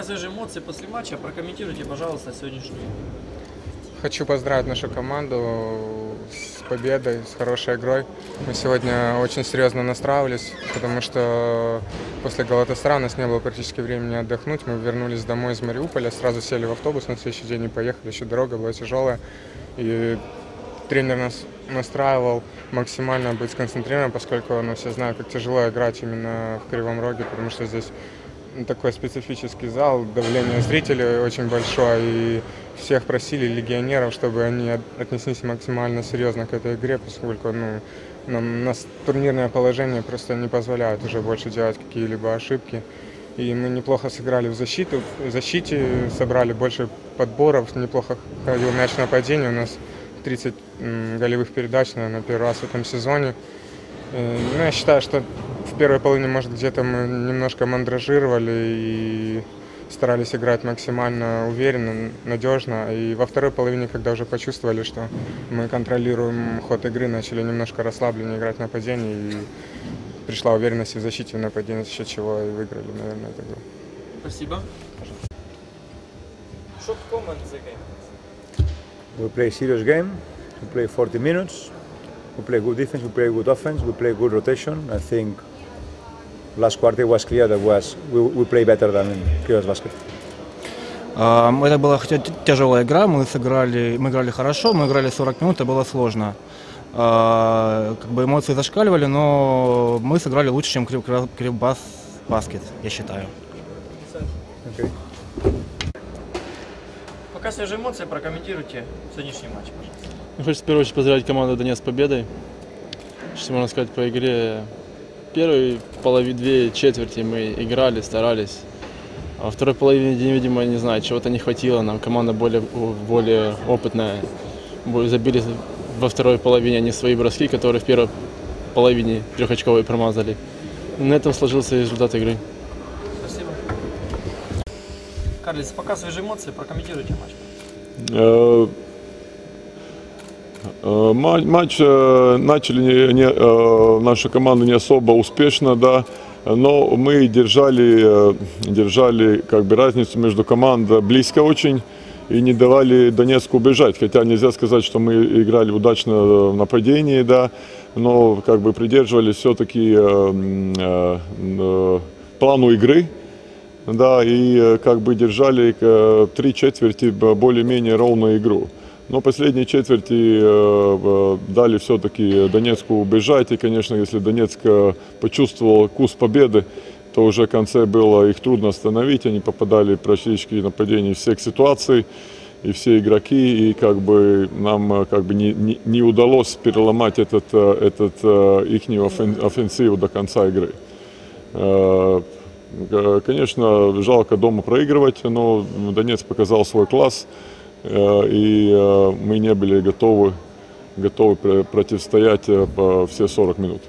Свежие эмоции после матча, прокомментируйте, пожалуйста, сегодняшнюю. Хочу поздравить нашу команду с победой, с хорошей игрой. Мы сегодня очень серьезно настраивались, потому что после Галатасара у нас не было практически времени отдохнуть. Мы вернулись домой из Мариуполя, сразу сели в автобус на следующий день и поехали. Еще дорога была тяжелая. И тренер нас настраивал максимально быть сконцентрированным, поскольку ну, все знают, как тяжело играть именно в Кривом Роге, потому что здесь такой специфический зал, давление зрителей очень большое, и всех просили легионеров, чтобы они отнеслись максимально серьезно к этой игре, поскольку ну, нам нас турнирное положение просто не позволяет уже больше делать какие-либо ошибки. И мы неплохо сыграли в защиту, в защите собрали больше подборов, неплохо ходил мяч в нападении. У нас 30 голевых передач, наверное, первый раз в этом сезоне. Ну, я считаю, что в первой половине, может, где-то мы немножко мандражировали и старались играть максимально уверенно, надежно. И во второй половине, когда уже почувствовали, что мы контролируем ход игры, начали немножко расслабленнее играть в нападении. И пришла уверенность в защите, в нападении, за счет чего и выиграли, наверное, эту игру. Спасибо. Short comment the game. We play serious game. We play 40 minutes. We play good defense. We play good offense. We play good rotation. I think last quarter was clear that was we, we play better than Kyrgyz basket. А, Это была хотя тяжелая игра, мы сыграли, мы играли хорошо, мы играли 40 минут, это было сложно. А, Как бы эмоции зашкаливали, но мы сыграли лучше, чем Кривбас Баскет, я считаю. Okay. Пока свежие эмоции, прокомментируйте сегодняшний матч, пожалуйста. Хочется в первую очередь поздравить команду Донец с победой. Что можно сказать по игре? Первые половине, две четверти мы играли, старались. А во второй половине, видимо, не знаю, чего-то не хватило. Нам команда более, более опытная. Забили во второй половине они свои броски, которые в первой половине трехочковые промазали. На этом сложился результат игры. Спасибо. Карлиц, пока свежие эмоции, прокомментируйте матч. Э, ма- Матч э, начали не- не, э, наша команда не особо успешно, да, но мы держали, держали как бы разницу между командой близко очень и не давали Донецку убежать. Хотя нельзя сказать, что мы играли удачно в нападении, да, но как бы придерживались все-таки э, э, плану игры. Да, и как бы держали три четверти более-менее ровную игру. Но последние четверти э, дали все-таки Донецку убежать. И, конечно, если Донецк э, почувствовал вкус победы, то уже в конце было их трудно остановить. Они попадали практически в нападение всех ситуаций и все игроки. И как бы нам э, как бы не, не, не удалось переломать этот, э, этот их офенсиву до конца игры. Конечно, жалко дома проигрывать, но Донец показал свой класс, и э, мы не были готовы, готовы пр- противостоять э, все 40 минут.